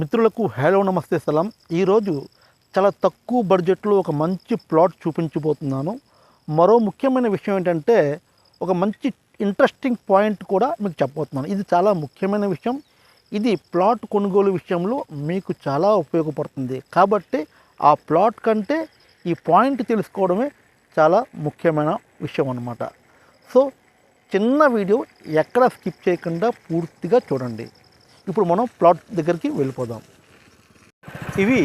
మిత్రులకు హలో నమస్తే సలాం. ఈరోజు చాలా తక్కువ బడ్జెట్లో ఒక మంచి ప్లాట్ చూపించబోతున్నాను. మరో ముఖ్యమైన విషయం ఏంటంటే ఒక మంచి ఇంట్రెస్టింగ్ పాయింట్ కూడా మీకు చెప్పబోతున్నాను. ఇది చాలా ముఖ్యమైన విషయం. ఇది ప్లాట్ కొనుగోలు విషయంలో మీకు చాలా ఉపయోగపడుతుంది. కాబట్టి ఆ ప్లాట్ కంటే ఈ పాయింట్ తెలుసుకోవడమే చాలా ముఖ్యమైన విషయం అన్నమాట. సో చిన్న వీడియో ఎక్కడ స్కిప్ చేయకుండా పూర్తిగా చూడండి. ఇప్పుడు మనం ప్లాట్ దగ్గరికి వెళ్ళిపోదాం. ఇవి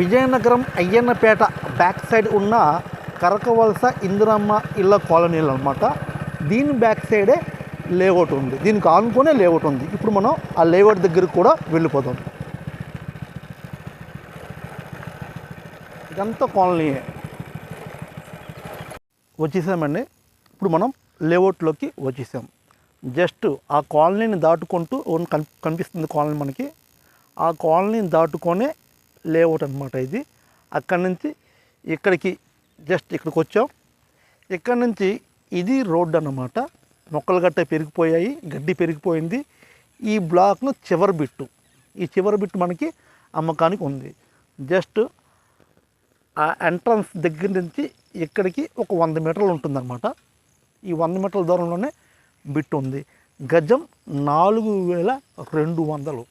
విజయనగరం అయ్యన్నపేట బ్యాక్ సైడ్ ఉన్న కరకవలస ఇందిరమ్మ ఇళ్ళ కాలనీలు అనమాట దీని బ్యాక్ సైడే లేఅవుట్ ఉంది. దీనికి ఆనుకునే లేఅవుట్ ఉంది. ఇప్పుడు మనం ఆ లేఅవుట్ దగ్గరికి కూడా వెళ్ళిపోదాం. ఇదంతా కాలనీయే. వచ్చేసామండి. ఇప్పుడు మనం లేఅవుట్లోకి వచ్చేసాం. జస్ట్ ఆ కాలనీని దాటుకుంటూ కనిపిస్తుంది కాలనీ మనకి. ఆ కాలనీని దాటుకొనే లేఅవుట్ అనమాట ఇది. అక్కడి నుంచి ఇక్కడికి జస్ట్ ఇక్కడికి వచ్చాం. ఇక్కడ నుంచి ఇది రోడ్ అన్నమాట. మొక్కలు గట్ట పెరిగిపోయాయి గడ్డి పెరిగిపోయింది. ఈ బ్లాక్ను చివరి బిట్టు. ఈ చివరి బిట్టు మనకి అమ్మకానికి ఉంది. జస్ట్ ఆ ఎంట్రన్స్ దగ్గర నుంచి ఇక్కడికి ఒక వంద మీటర్లు ఉంటుందన్నమాట. ఈ వంద మీటర్ల దూరంలోనే బిట్ ఉంది. గజం నాలుగు వేల రెండు వందలు.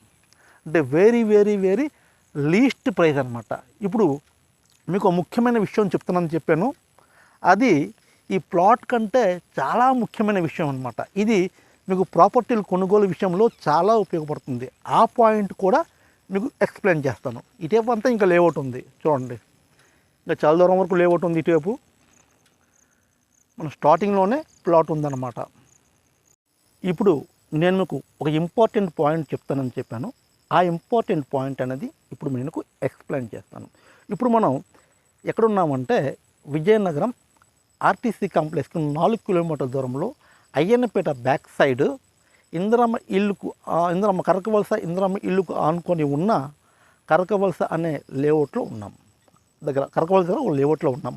అంటే very very very least price అనమాట ఇప్పుడు మీకు ముఖ్యమైన విషయం చెప్తున్నానని చెప్పాను. అది ఈ ప్లాట్ కంటే చాలా ముఖ్యమైన విషయం అనమాట ఇది మీకు ప్రాపర్టీలు కొనుగోలు విషయంలో చాలా ఉపయోగపడుతుంది. ఆ పాయింట్ కూడా మీకు ఎక్స్ప్లెయిన్ చేస్తాను. ఇటువైపు అంతా ఇంకా లేఅవుట్ ఉంది. చూడండి. ఇంకా చాలా దూరం వరకు లేఅవుట్ ఉంది ఇటువైపు. మన స్టార్టింగ్లోనే ప్లాట్ ఉందన్నమాట. ఇప్పుడు నేను మీకు ఒక ఇంపార్టెంట్ పాయింట్ చెప్తానని చెప్పాను. ఆ ఇంపార్టెంట్ పాయింట్ అనేది ఇప్పుడు మీకు ఎక్స్ప్లెయిన్ చేస్తాను. ఇప్పుడు మనం ఎక్కడున్నామంటే విజయనగరం ఆర్టీసీ కాంప్లెక్స్కి నాలుగు కిలోమీటర్ల దూరంలో అయ్యన్నపేట బ్యాక్ సైడ్ ఇందిరమ్మ ఇల్లుకు ఆ, ఇందిరమ్మ కరకవలస ఇందిరమ్మ ఇల్లుకు ఆనుకొని ఉన్న కరకవలస అనే లేఅవుట్లో ఉన్నాం. దగ్గర కరకవలస దగ్గర ఒక లేఅవుట్లో ఉన్నాం.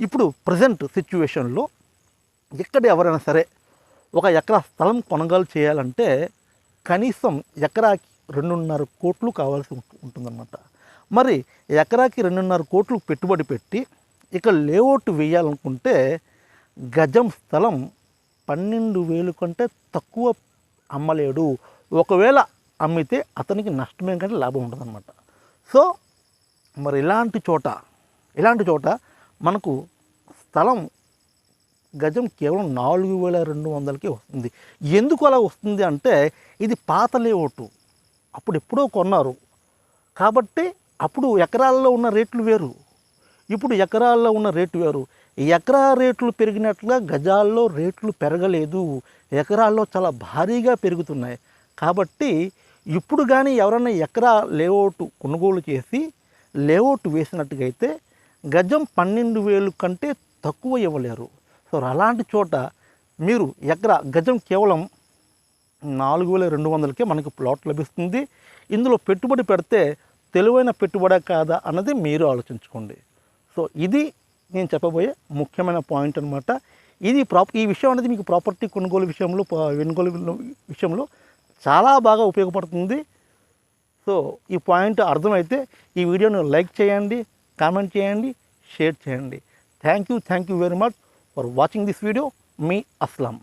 ఇప్పుడు ప్రజెంట్ సిచ్యువేషన్లో ఎక్కడ ఎవరైనా సరే ఒక ఎకరా స్థలం కొనుగోలు చేయాలంటే కనీసం ఎకరాకి రెండున్నర కోట్లు కావాల్సి ఉంటుందన్నమాట. మరి ఎకరాకి రెండున్నర కోట్లు పెట్టుబడి పెట్టి ఇక లేఅవుట్ వేయాలనుకుంటే గజం స్థలం పన్నెండు వేలు కంటే తక్కువ అమ్మలేడు. ఒకవేళ అమ్మితే అతనికి నష్టమే కంటే లాభం ఉంటుందన్నమాట. సో మరి ఇలాంటి చోట ఇలాంటి చోట మనకు స్థలం గజం కేవలం నాలుగు వేల రెండు వందలకే వస్తుంది. ఎందుకు అలా వస్తుంది అంటే ఇది పాత లేఅవుట్. అప్పుడు ఎప్పుడో కొన్నారు. కాబట్టి అప్పుడు ఎకరాల్లో ఉన్న రేట్లు వేరు. ఇప్పుడు ఎకరాల్లో ఉన్న రేటు వేరు. ఎకరా రేట్లు పెరిగినట్లుగా గజాల్లో రేట్లు పెరగలేదు. ఎకరాల్లో చాలా భారీగా పెరుగుతున్నాయి. కాబట్టి ఇప్పుడు కానీ ఎవరైనా ఎకరా లేఅవుట్ కొనుగోలు చేసి లేఅవుట్ వేసినట్టుగా అయితే గజం పన్నెండు వేలు కంటే తక్కువ ఇవ్వలేరు. సో అలాంటి చోట మీరు ఎకరా గజం కేవలం నాలుగు వేల రెండు వందలకే మనకి ప్లాట్ లభిస్తుంది. ఇందులో పెట్టుబడి పెడితే తెలివైన పెట్టుబడే కాదా అన్నది మీరు ఆలోచించుకోండి. సో ఇది నేను చెప్పబోయే ముఖ్యమైన పాయింట్ అనమాట ఇది ప్రాప్ ఈ విషయం అనేది మీకు ప్రాపర్టీ కొనుగోలు విషయంలో వెనుగోలు కొనుగోలు విషయంలో చాలా బాగా ఉపయోగపడుతుంది. సో ఈ పాయింట్ అర్థమైతే ఈ వీడియోను లైక్ చేయండి కామెంట్ చేయండి షేర్ చేయండి. Thank you thank you very much. for watching this video. Me Aslam.